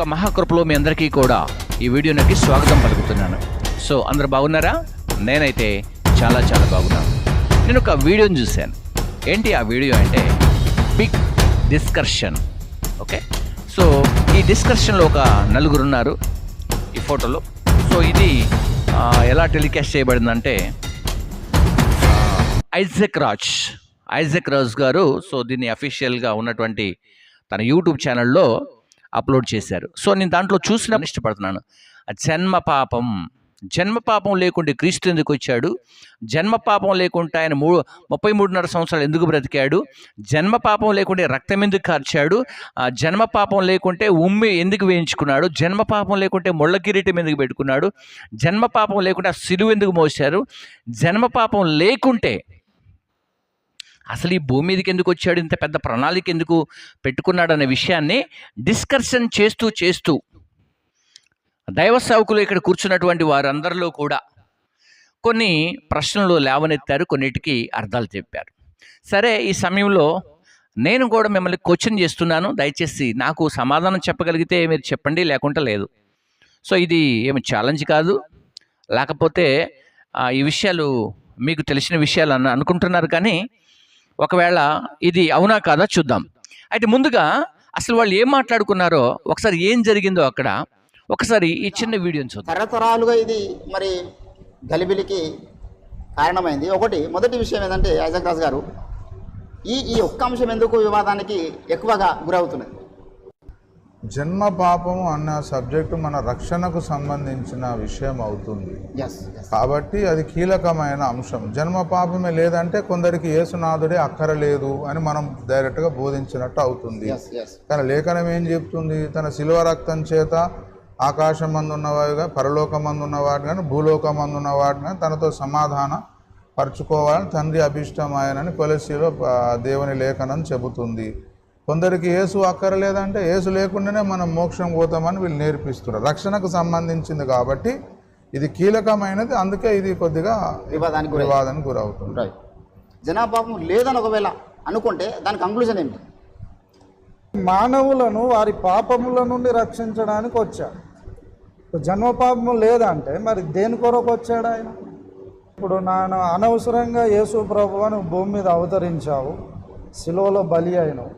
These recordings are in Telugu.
యొక్క మహాకృపలో మీ అందరికీ కూడా ఈ వీడియోకి స్వాగతం పలుకుతున్నాను. సో అందరు బాగున్నారా? నేనైతే చాలా చాలా బాగున్నాను. నేను ఒక వీడియోని చూశాను. ఏంటి ఆ వీడియో అంటే బిగ్ డిస్కర్షన్. ఓకే? సో ఈ డిస్కర్షన్లో ఒక నలుగురు ఉన్నారు ఈ ఫోటోలో. సో ఇది ఎలా టెలికాస్ట్ చేయబడిందంటే ఐజక్ రాజ్. ఐజక్ రాజ్ గారు సో దీన్ని అఫీషియల్గా ఉన్నటువంటి తన యూట్యూబ్ ఛానల్లో అప్లోడ్ చేశారు. సో నేను దాంట్లో చూసిన ఇష్టపడుతున్నాను. జన్మ పాపం. జన్మ పాపం లేకుంటే క్రీస్తు ఎందుకు వచ్చాడు? జన్మ పాపం లేకుంటే ఆయన మూ ముప్పై మూడున్నర సంవత్సరాలు ఎందుకు బ్రతికాడు? జన్మ పాపం లేకుంటే రక్తం ఎందుకు కార్చాడు? ఆ జన్మ పాపం లేకుంటే ఉమ్మి ఎందుకు వేయించుకున్నాడు? జన్మ పాపం లేకుంటే ముళ్ళ కిరీటం ఎందుకు పెట్టుకున్నాడు? జన్మ పాపం లేకుంటే ఆ సిలువ ఎందుకు మోశారు? జన్మ పాపం లేకుంటే అసలు ఈ భూమి మీదకి ఎందుకు వచ్చాడు? ఇంత పెద్ద ప్రణాళిక ఎందుకు పెట్టుకున్నాడు అనే విషయాన్ని డిస్కషన్ చేస్తూ చేస్తూ దైవ సేవకులు ఇక్కడ కూర్చున్నటువంటి వారందరిలో కూడా కొన్ని ప్రశ్నలు లేవనెత్తారు కొన్నిటికి అర్థాలు చెప్పారు. సరే ఈ సమయంలో నేను కూడా మిమ్మల్ని క్వశ్చన్ చేస్తున్నాను. దయచేసి నాకు సమాధానం చెప్పగలిగితే మీరు చెప్పండి లేకుంటే లేదు. సో ఇది ఏమి ఛాలెంజ్ కాదు. లేకపోతే ఈ విషయాలు మీకు తెలిసిన విషయాలు అన్న అనుకుంటున్నారు కానీ ఒకవేళ ఇది అవునా కాదా చూద్దాం. అయితే ముందుగా అసలు వాళ్ళు ఏం మాట్లాడుకున్నారో ఒకసారి ఏం జరిగిందో అక్కడ ఒకసారి ఈ చిన్న వీడియోని చూద్దాం. తరతరాలుగా ఇది మరి గలిబిలికి కారణమైంది. ఒకటి మొదటి విషయం ఏంటంటే ఐజక్ రాజు గారు ఈ ఈ ఒక్క అంశం ఎందుకు వివాదానికి ఎక్కువగా గురవుతున్నది? జన్మ పాపము అన్న సబ్జెక్టు మన రక్షణకు సంబంధించిన విషయం అవుతుంది. కాబట్టి అది కీలకమైన అంశం. జన్మ పాపమే లేదంటే కొందరికి యేసునాథుడే అక్కరలేదు అని మనం డైరెక్ట్గా బోధించినట్టు అవుతుంది. కానీ లేఖనం ఏం చెప్తుంది? తన శిలువ రక్తం చేత ఆకాశం మందు ఉన్నవాడుగా పరలోకమందు ఉన్నవాడు కానీ భూలోకమందు ఉన్నవాడు కానీ తనతో సమాధాన పరుచుకోవాలని తండ్రి అభిష్టం ఆయనని కొలసిలో దేవుని లేఖనం చెబుతుంది. కొందరికి యేసు అక్కరలేదంటే యేసు లేకుండానే మనం మోక్షం పోతామని వీళ్ళు నేర్పిస్తున్నారు. రక్షణకు సంబంధించింది కాబట్టి ఇది కీలకమైనది అందుకే ఇది కొద్దిగా వివాదానికి వివాదానికి గురవుతుంది. రైట్ జనాపాపం లేదని ఒకవేళ అనుకుంటే దాని కంక్లూజన్ ఏంటి మానవులను వారి పాపముల నుండి రక్షించడానికి వచ్చాడు జన్మ పాపము లేదంటే మరి దేని కొరకు వచ్చాడు ఆయన? ఇప్పుడు నాను అనవసరంగా యేసు ప్రభు అని భూమి మీద అవతరించావు శిలువలో బలి అయినావు.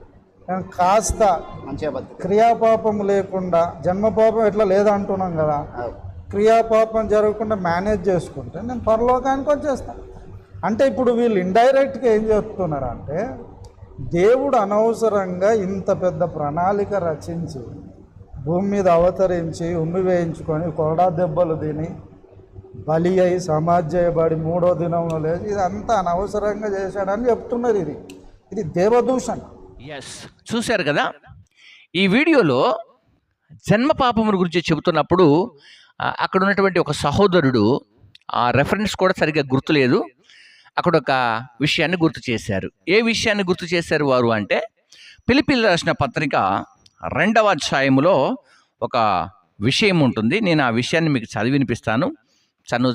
కాస్త క్రియాపాపం లేకుండా జన్మ పాపం ఎట్లా లేదంటున్నాం కదా క్రియాపాపం జరగకుండా మేనేజ్ చేసుకుంటే నేను పరలోకానికి వచ్చేస్తాను అంటే ఇప్పుడు వీళ్ళు ఇండైరెక్ట్గా ఏం చెప్తున్నారు అంటే దేవుడు అనవసరంగా ఇంత పెద్ద ప్రణాళిక రచించి భూమి మీద అవతరించి ఉమ్మి వేయించుకొని కొరడా దెబ్బలు తిని బలి అయి సమాజ్ చేయబడి మూడో దినంలో లేదు ఇదంతా అనవసరంగా చేశాడని చెప్తున్నారు ఇది. ఇది దేవదూషణ. ఎస్ చూశారు కదా? ఈ వీడియోలో జన్మ పాపముల గురించి చెబుతున్నప్పుడు అక్కడ ఉన్నటువంటి ఒక సహోదరుడు ఆ రెఫరెన్స్ కూడా సరిగ్గా గుర్తులేదు. అక్కడ ఒక విషయాన్ని గుర్తు చేశారు. ఏ విషయాన్ని గుర్తు చేశారు వారు అంటే పిలిపిల్లి రాసిన పత్రిక రెండవ అధ్యాయములో ఒక విషయం ఉంటుంది. నేను ఆ విషయాన్ని మీకు చదివి వినిపిస్తాను. తను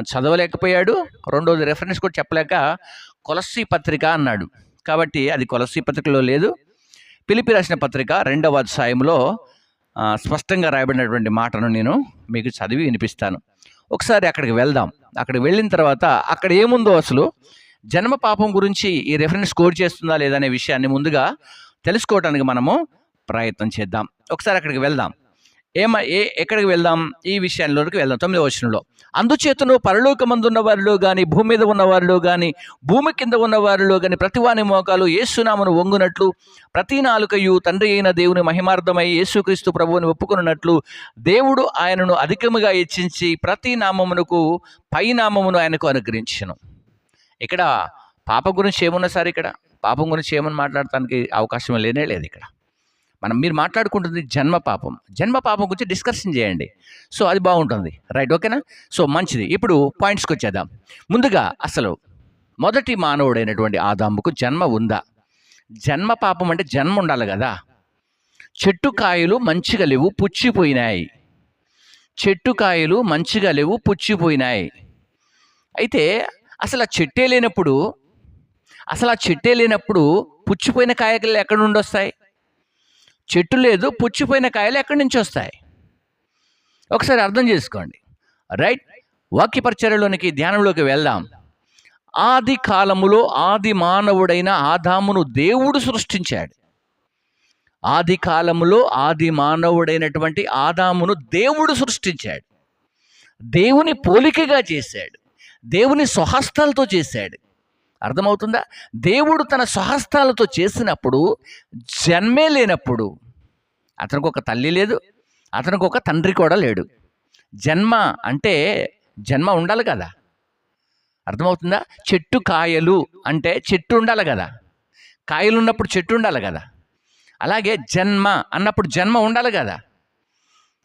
చదవలేకపోయాడు. రెండోది రెఫరెన్స్ కూడా చెప్పలేక కొలస్సీ పత్రిక అన్నాడు. కాబట్టి అది కొలసి పత్రికలో లేదు. పిలిపి రాసిన పత్రిక రెండవ అధ్యాయంలో స్పష్టంగా రాయబడినటువంటి మాటను నేను మీకు చదివి వినిపిస్తాను. ఒకసారి అక్కడికి వెళ్దాం. అక్కడికి వెళ్ళిన తర్వాత అక్కడ ఏముందో అసలు? జన్మ పాపం గురించి ఈ రెఫరెన్స్ స్కోర్ చేస్తుందా లేదనే విషయాన్ని ముందుగా తెలుసుకోవడానికి మనము ప్రయత్నం చేద్దాం. ఒకసారి అక్కడికి వెళ్దాం. ఏమ ఏ ఎక్కడికి వెళ్దాం? ఈ విషయంలోకి వెళ్దాం. తొమ్మిదవ వచనంలో. అందుచేతను పరలోకమందున్న వారిలో కానీ భూమి మీద ఉన్న వారిలో కానీ భూమి కింద ఉన్న వారిలో కానీ ప్రతివాని మోకాలు యేసునామను వంగునట్లు ప్రతి నాలుకయు తండ్రి అయిన దేవుని మహిమార్థమై యేసుక్రీస్తు ప్రభువుని ఒప్పుకున్నట్లు దేవుడు ఆయనను అధికముగా హెచ్చించి ప్రతి నామమునకు పై నామమును ఆయనకు అనుగ్రహించను. ఇక్కడ పాప గురించి ఏమున్నా సార్ ఇక్కడ? పాపం గురించి ఏమని మాట్లాడటానికి అవకాశం లేనే లేదు ఇక్కడ. మనం మీరు మాట్లాడుకుంటుంది జన్మ పాపం. జన్మ పాపం గురించి డిస్కషన్ చేయండి. సో అది బాగుంటుంది. రైట్ ఓకేనా? సో మంచిది. ఇప్పుడు పాయింట్స్కి వచ్చేద్దాం. ముందుగా అసలు మొదటి మానవుడైనటువంటి ఆదాముకు జన్మ ఉందా? జన్మ పాపం అంటే జన్మ ఉండాలి కదా. చెట్టు కాయలు మంచిగా లేవు పుచ్చిపోయినాయి. చెట్టు కాయలు మంచిగా లేవు పుచ్చిపోయినాయి. అయితే అసలు ఆ చెట్టే లేనప్పుడు అసలు ఆ చెట్టే లేనప్పుడు పుచ్చిపోయిన కాయలు ఎక్కడ నుండి వస్తాయి? చెట్టు లేదు పుచ్చిపోయిన కాయలు ఎక్కడి నుంచి వస్తాయి? ఒకసారి అర్థం చేసుకోండి. రైట్? వాక్యపరిచర్యలోనికి ధ్యానంలోకి వెళ్దాం. ఆది కాలములో ఆది మానవుడైన ఆదామును దేవుడు సృష్టించాడు. ఆది కాలములో ఆది మానవుడైనటువంటి ఆదామును దేవుడు సృష్టించాడు. దేవుని పోలికగా చేశాడు. దేవుని స్వహస్తాలతో చేశాడు. అర్థమవుతుందా? దేవుడు తన స్వహస్తాలతో చేసినప్పుడు జన్మే లేనప్పుడు అతనికి ఒక తల్లి లేదు అతనికి ఒక తండ్రి కూడా లేడు. జన్మ అంటే జన్మ ఉండాలి కదా? అర్థమవుతుందా? చెట్టు కాయలు అంటే చెట్టు ఉండాలి కదా? కాయలు ఉన్నప్పుడు చెట్టు ఉండాలి కదా? అలాగే జన్మ అన్నప్పుడు జన్మ ఉండాలి కదా?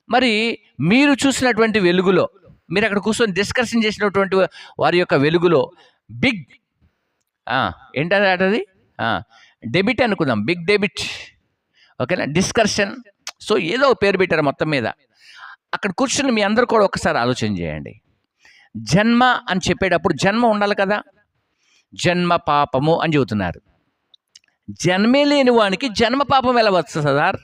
మరి మీరు చూసినటువంటి వెలుగులో మీరు అక్కడ కూర్చొని డిస్కషన్ చేసినటువంటి వారి యొక్క వెలుగులో బిగ్ ఏంటది డెబిట్ అనుకుందాం బిగ్ డెబిట్. ఓకేనా? డిస్కర్షన్. సో ఏదో పేరు పెట్టారు మొత్తం మీద. అక్కడ కూర్చుని మీ అందరూ కూడా ఒకసారి ఆలోచన చేయండి. జన్మ అని చెప్పేటప్పుడు జన్మ ఉండాలి కదా. జన్మ పాపము అని చెబుతున్నారు. జన్మే లేని వానికి జన్మ పాపం ఎలా వస్తుంది సార్?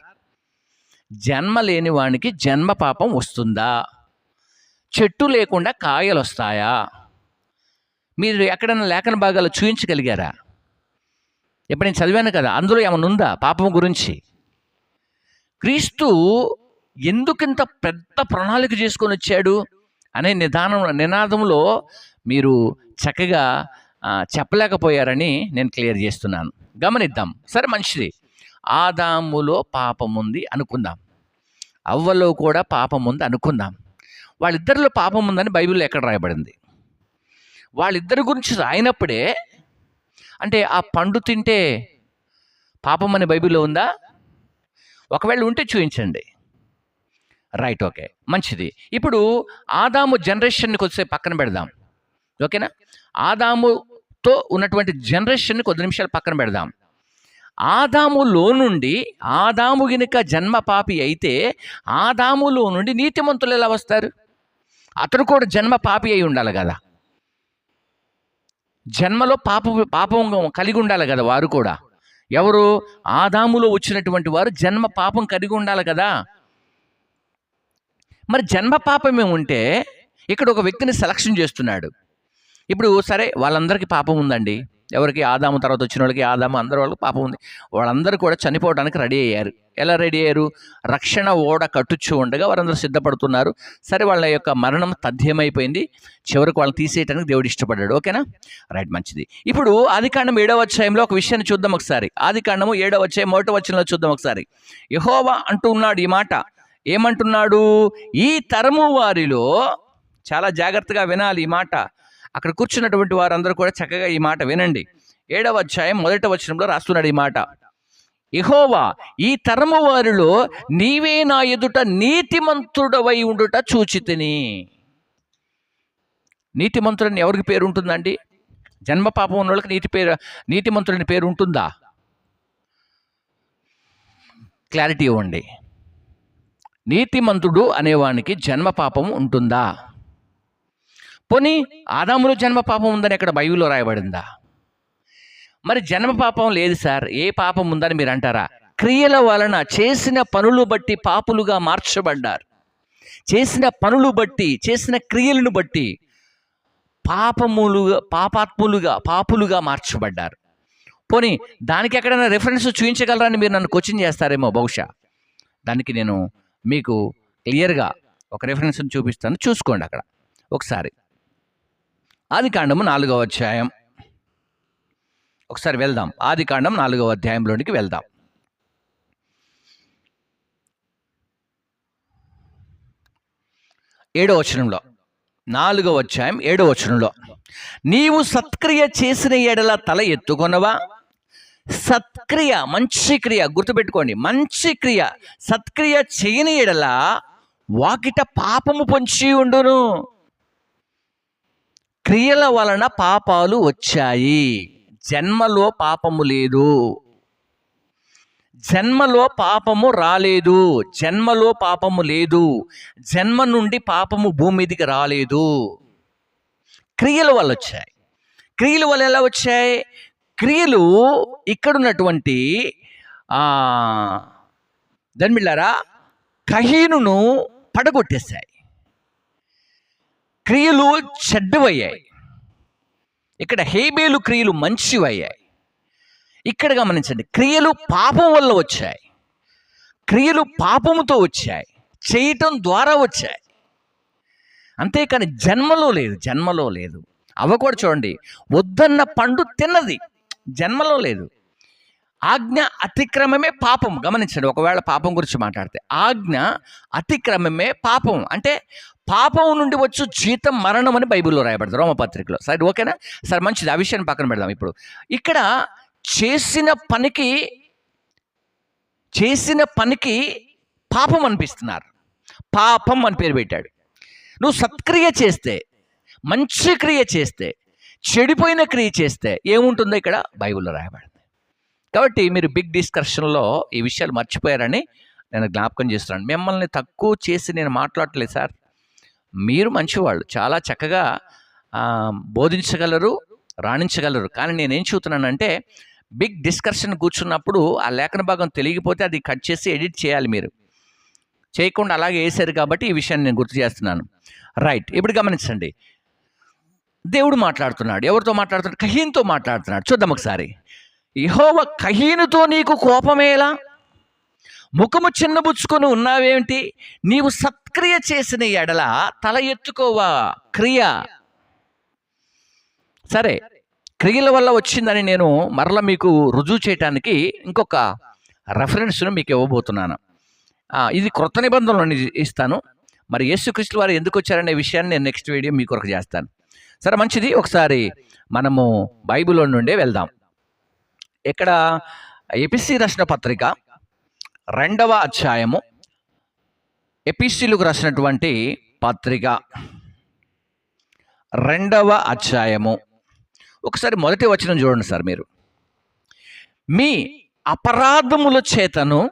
జన్మ లేని వానికి జన్మ పాపం వస్తుందా? చెట్టు లేకుండా కాయలు వస్తాయా? మీరు ఎక్కడైనా లేఖన భాగాలు చూపించగలిగారా ఇప్పుడు నేను చదివాను కదా అందులో ఏమైనా ఉందా పాపం గురించి? క్రీస్తు ఎందుకింత పెద్ద ప్రణాళిక చేసుకొని వచ్చాడు అనే నిదానం నినాదంలో మీరు చక్కగా చెప్పలేకపోయారని నేను క్లియర్ చేస్తున్నాను. గమనిద్దాం. సరే మంచిది. ఆదాములో పాపం ఉంది అనుకుందాం. అవ్వలో కూడా పాపం ఉంది అనుకుందాం. వాళ్ళిద్దరిలో పాపం ఉందని బైబిల్లో ఎక్కడ రాయబడింది? వాళ్ళిద్దరి గురించి రాయినప్పుడే అంటే ఆ పండు తింటే పాపం అనే బైబిల్లో ఉందా? ఒకవేళ ఉంటే చూపించండి రైట్ ఓకే. మంచిది. ఇప్పుడు ఆదాము జనరేషన్ని వచ్చే పక్కన పెడదాం. ఓకేనా? ఆదాముతో ఉన్నటువంటి జనరేషన్ని కొద్ది నిమిషాలు పక్కన పెడదాం. ఆదాములో నుండి ఆదాము గినక జన్మ పాపి అయితే ఆదాములో నుండి నీతిమంతులు ఎలా వస్తారు? అతను కూడా జన్మ పాపి అయి ఉండాలి కదా. జన్మలో పాప పాపం కలిగి ఉండాలి కదా వారు కూడా. ఎవరు? ఆదాములో వచ్చినటువంటి వారు జన్మ పాపం కలిగి ఉండాలి కదా. మరి జన్మ పాపమే ఉంటే ఇక్కడ ఒక వ్యక్తిని సెలక్షన్ చేస్తున్నాడు. ఇప్పుడు సరే వాళ్ళందరికీ పాపం ఉందండి. ఎవరికి ఆదాము తర్వాత వచ్చిన వాళ్ళకి ఆదాము అందరి వాళ్ళకి పాపం ఉంది. వాళ్ళందరూ కూడా చనిపోవడానికి రెడీ అయ్యారు. ఎలా రెడీ అయ్యారు? రక్షణ ఓడ కట్టుచు ఉండగా వారందరూ సిద్ధపడుతున్నారు. సరే వాళ్ళ యొక్క మరణం తథ్యమైపోయింది. చివరికి వాళ్ళని తీసేయడానికి దేవుడు ఇష్టపడ్డాడు. ఓకేనా? రైట్ మంచిది. ఇప్పుడు ఆదికాండం ఏడవ అధ్యాయంలో ఒక విషయాన్ని చూద్దాం ఒకసారి. ఆదికాండము ఏడవ అధ్యాయం మొదటి వచ్చంలో చూద్దాం ఒకసారి. యహోవా అంటూ ఉన్నాడు ఈ మాట. ఏమంటున్నాడు? ఈ తరము వారిలో చాలా జాగ్రత్తగా వినాలి ఈ మాట. అక్కడ కూర్చున్నటువంటి వారందరూ కూడా చక్కగా ఈ మాట వినండి. ఏడవ అధ్యాయం మొదటి వచనంలో రాస్తున్నాడు ఈ మాట. ఇహోవా ఈ తరము వారిలో నీవే నా ఎదుట నీతిమంతుడవై ఉండుట చూచితిని. నీతిమంతుడని ఎవరికి పేరు ఉంటుందండి? జన్మ పాపం ఉన్న వాళ్ళకి నీతి పేరు నీతిమంతుడని పేరు ఉంటుందా? క్లారిటీ ఇవ్వండి. నీతిమంతుడు అనేవానికి జన్మ పాపం ఉంటుందా? పోనీ ఆదాములో జన్మ పాపం ఉందని ఎక్కడ బైబిల్లో రాయబడిందా? మరి జన్మ పాపం లేదు సార్. ఏ పాపం ఉందని మీరు అంటారా? క్రియల వలన చేసిన పనులు బట్టి పాపులుగా మార్చబడ్డారు. చేసిన పనులు బట్టి చేసిన క్రియలను బట్టి పాపములుగా పాపాత్ములుగా పాపులుగా మార్చబడ్డారు. పోనీ దానికి ఎక్కడైనా రెఫరెన్స్ చూపించగలరని మీరు నన్ను క్వశ్చన్ చేస్తారేమో బహుశా. దానికి నేను మీకు క్లియర్గా ఒక రెఫరెన్స్ చూపిస్తాను. చూసుకోండి అక్కడ. ఒకసారి. ఆది కాండము నాలుగవ అధ్యాయం. ఒకసారి వెళ్దాం. ఆది కాండం నాలుగవ అధ్యాయంలోనికి వెళ్దాం. ఏడో వచనంలో. నాలుగవ అధ్యాయం ఏడో వచనంలో. నీవు సత్క్రియ చేసిన ఎడల తల ఎత్తుకొనవా? సత్క్రియ మంచి క్రియ గుర్తుపెట్టుకోండి. మంచి క్రియ సత్క్రియ చేయని ఎడల వాకిట పాపము పొంచి ఉండును. క్రియల వలన పాపాలు వచ్చాయి. జన్మలో పాపము లేదు. జన్మలో పాపము రాలేదు. జన్మలో పాపము లేదు. జన్మ నుండి పాపము భూమి మీదకి రాలేదు. క్రియల వల్ల వచ్చాయి. క్రియల వల్ల ఎలా వచ్చాయి? క్రియలు ఇక్కడున్నటువంటి ఆ, ధన్మిళ్ళారా కహీనును పడగొట్టేశాయి. క్రియలు చెడ్డవయ్యాయి. ఇక్కడ హేబేలు క్రియలు మంచివయ్యాయి. ఇక్కడ గమనించండి క్రియలు పాపం వల్ల వచ్చాయి. క్రియలు పాపముతో వచ్చాయి. చేయటం ద్వారా వచ్చాయి. అంతేకాని జన్మలో లేదు జన్మలో లేదు. అవ కూడా చూడండి వద్దన్న పండు తిన్నది జన్మలో లేదు. ఆజ్ఞ అతిక్రమమే పాపం. గమనించండి ఒకవేళ పాపం గురించి మాట్లాడితే ఆజ్ఞ అతిక్రమమే పాపం. అంటే పాపం నుండి వచ్చు జీతం మరణం అని బైబిల్లో రాయబడతారు రోమపత్రికలో. సరే ఓకేనా? సరే మంచిది. ఆ విషయాన్ని పక్కన పెడదాం ఇప్పుడు. ఇక్కడ చేసిన పనికి చేసిన పనికి పాపం అనిపిస్తున్నారు. పాపం అని పేరు పెట్టాడు. నువ్వు సత్క్రియ చేస్తే మంచి క్రియ చేస్తే చెడిపోయిన క్రియ చేస్తే ఏముంటుందో ఇక్కడ బైబిల్లో రాయబడింది. కాబట్టి మీరు బిగ్ డిస్కషన్లో ఈ విషయాలు మర్చిపోయారని నేను జ్ఞాపకం చేస్తున్నాను. మిమ్మల్ని తక్కువ చేసి నేను మాట్లాడట్లేదు సార్. మీరు మంచివాళ్ళు. చాలా చక్కగా బోధించగలరు రాణించగలరు. కానీ నేనేం చూస్తున్నానంటే బిగ్ డిస్కషన్ కూర్చున్నప్పుడు ఆ లేఖన భాగం తెలియకపోతే అది కట్ చేసి ఎడిట్ చేయాలి మీరు. చేయకుండా అలాగే వేశారు కాబట్టి ఈ విషయాన్ని నేను గుర్తు చేస్తున్నాను. రైట్ ఇప్పుడు గమనించండి. దేవుడు మాట్లాడుతున్నాడు. ఎవరితో మాట్లాడుతున్నాడు? కహీన్తో మాట్లాడుతున్నాడు. చూద్దాం ఒకసారి. యహోవ కహీనుతో నీకు కోపమేలా ముఖము చిన్నబుచ్చుకొని ఉన్నావేమిటి? నీవు సత్క్రియ చేసిన ఎడల తల ఎత్తుకోవా? క్రియ. సరే క్రియల వల్ల వచ్చిందని నేను మరల మీకు రుజువు చేయటానికి ఇంకొక రెఫరెన్స్ను మీకు ఇవ్వబోతున్నాను. ఇది క్రొత్త నిబంధనలు ఇస్తాను. మరి యేసుక్రీస్తు వారు ఎందుకు వచ్చారనే విషయాన్ని నేను నెక్స్ట్ వీడియో మీ కొరకు చేస్తాను. సరే మంచిది. ఒకసారి మనము బైబిల్లో నుండే వెళ్దాం. ఇక్కడ ఎపిసి రచన పత్రిక రెండవ అధ్యాయము ఎపిసిలకు రాసినటువంటి పత్రిక రెండవ అధ్యాయము. ఒకసారి మొదటి వచనం చూడండి సార్ మీరు. మీ అపరాధముల చేతను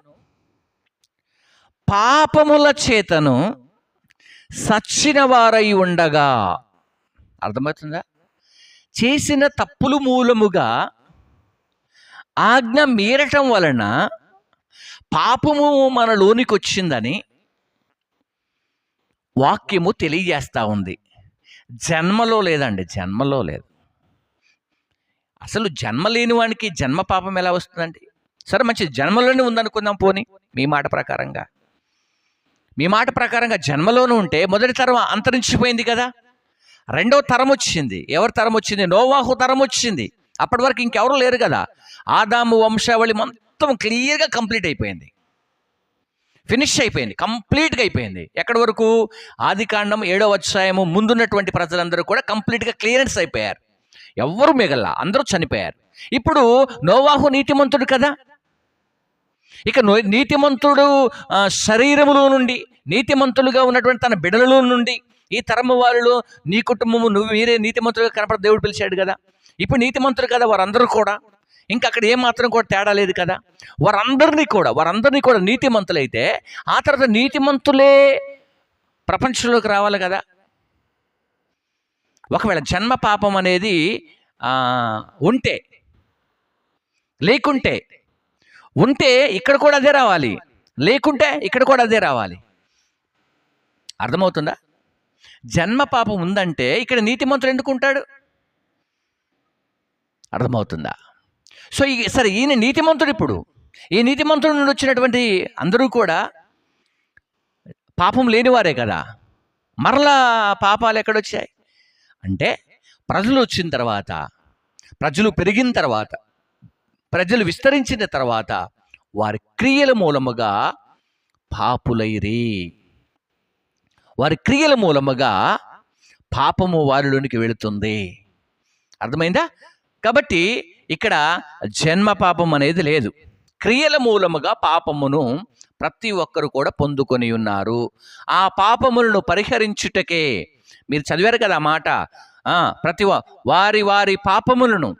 పాపముల చేతను సచ్చిన వారై ఉండగా. అర్థమవుతుందా? చేసిన తప్పులు మూలముగా ఆజ్ఞ మీరటం వలన పాపము మనలోనికి వచ్చిందని వాక్యము తెలియజేస్తూ ఉంది. జన్మలో లేదండి జన్మలో లేదు. అసలు జన్మ లేని వానికి జన్మ పాపం ఎలా వస్తుందండి? సరే మంచి జన్మలోనే ఉందనుకుందాం పోని మీ మాట ప్రకారంగా. మీ మాట ప్రకారంగా జన్మలోనే ఉంటే మొదటి తరం అంతరించిపోయింది కదా? రెండవ తరం వచ్చింది. ఎవరి తరం వచ్చింది? నోవాహు తరం వచ్చింది. అప్పటి వరకు ఇంకెవరు లేరు కదా. ఆదాము వంశావళి మొత్తం క్లియర్గా కంప్లీట్ అయిపోయింది. ఫినిష్ అయిపోయింది కంప్లీట్గా అయిపోయింది. ఎక్కడి వరకు? ఆదికాండం ఏడో అధ్యాయము ముందున్నటువంటి ప్రజలందరూ కూడా కంప్లీట్గా క్లియరెన్స్ అయిపోయారు. ఎవ్వరు మిగల అందరూ చనిపోయారు. ఇప్పుడు నోవాహు నీతిమంతుడు కదా. ఇక నీతిమంతుడు శరీరములో నుండి నీతిమంతులుగా ఉన్నటువంటి తన బిడలలో నుండి ఈ తరము వారిలో నీ కుటుంబము నువ్వు మీరే నీతిమంతులుగా కనపడ దేవుడు పిలిచాడు కదా. ఇప్పుడు నీతిమంతులు కదా వారందరూ కూడా. ఇంకా అక్కడ ఏమాత్రం కూడా తేడా లేదు కదా. వారందరినీ కూడా వారందరినీ కూడా నీతిమంతులైతే ఆ తర్వాత నీతిమంతులే ప్రపంచంలోకి రావాలి కదా. ఒకవేళ జన్మ పాపం అనేది ఉంటే లేకుంటే ఉంటే ఇక్కడ కూడా అదే రావాలి. లేకుంటే ఇక్కడ కూడా అదే రావాలి. అర్థమవుతుందా? జన్మ పాపం ఉందంటే ఇక్కడ నీతిమంతుడు ఎందుకుంటాడు అర్థమవుతుందా? సో ఈ సరే ఈయన నీతిమంతుడు ఇప్పుడు. ఈ నీతిమంతుడు నుండి వచ్చినటువంటి అందరూ కూడా పాపం లేనివారే కదా. మరలా పాపాలు ఎక్కడొచ్చాయి? అంటే ప్రజలు వచ్చిన తర్వాత ప్రజలు పెరిగిన తర్వాత ప్రజలు విస్తరించిన తర్వాత వారి క్రియల మూలముగా పాపులైరి. వారి క్రియల మూలముగా పాపము వారిలోనికి వెళుతుంది. అర్థమైందా? కాబట్టి ఇక్కడ జన్మ పాపం అనేది లేదు. క్రియల మూలముగా పాపమును ప్రతి ఒక్కరు కూడా పొందుకొని ఉన్నారు. ఆ పాపములను పరిహరించుటకే మీరు చదివారు కదా మాట? ప్రతి వారి వారి పాపములను.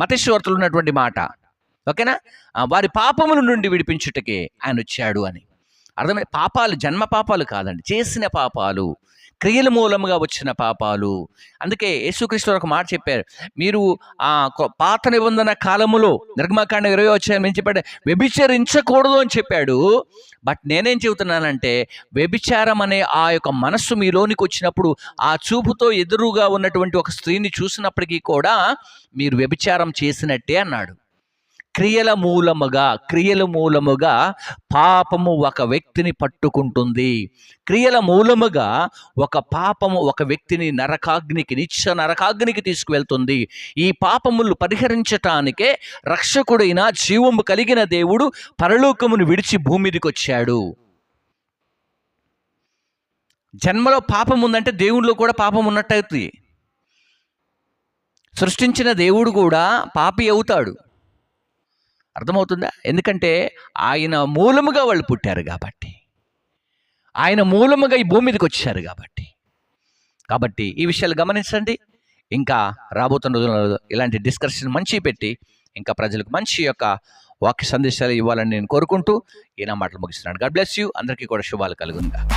మతేశ్వర్తులు ఉన్నటువంటి మాట. ఓకేనా? వారి పాపముల నుండి విడిపించుటకే ఆయన వచ్చాడు అని. అర్థమైన పాపాలు జన్మ పాపాలు కాదండి. చేసిన పాపాలు. క్రియల మూలముగా వచ్చిన పాపాలు. అందుకే యేసుక్రీస్తు ఒక మాట చెప్పారు. మీరు ఆ కొ- పాత నిబంధన కాలములో నిర్గమకాండ ఇరవై వచ్చాయని చెప్పాడు వ్యభిచరించకూడదు అని చెప్పాడు. బట్ నేనేం చెబుతున్నానంటే వ్యభిచారం అనే ఆ యొక్క మనస్సు మీలోనికి వచ్చినప్పుడు ఆ చూపుతో ఎదురుగా ఉన్నటువంటి ఒక స్త్రీని చూసినప్పటికీ కూడా మీరు వ్యభిచారం చేసినట్టే అన్నాడు. క్రియల మూలముగా క్రియల మూలముగా పాపము ఒక వ్యక్తిని పట్టుకుంటుంది. క్రియల మూలముగా ఒక పాపము ఒక వ్యక్తిని నరకాగ్నికి నిత్య నరకాగ్నికి తీసుకువెళ్తుంది. ఈ పాపములు పరిహరించటానికే రక్షకుడైన జీవము కలిగిన దేవుడు పరలోకమును విడిచి భూమి మీదకి వచ్చాడు జన్మలో పాపం ఉందంటే దేవుళ్ళు కూడా పాపం ఉన్నట్టయితే సృష్టించిన దేవుడు కూడా పాపి అవుతాడు. అర్థమవుతుందా? ఎందుకంటే ఆయన మూలముగా వాళ్ళు పుట్టారు కాబట్టి. ఆయన మూలముగా ఈ భూమి మీదకి వచ్చారు కాబట్టి. కాబట్టి ఈ విషయాలు గమనించండి. ఇంకా రాబోతున్న రోజుల్లో ఇలాంటి డిస్కషన్ మంచి పెట్టి ఇంకా ప్రజలకు మంచి యొక్క వాక్య సందేశాలు ఇవ్వాలని నేను కోరుకుంటూ ఈయన మాటలు ముగిస్తున్నాను. గాడ్ బ్లెస్ యూ అందరికీ కూడా శుభాలు కలుగుందా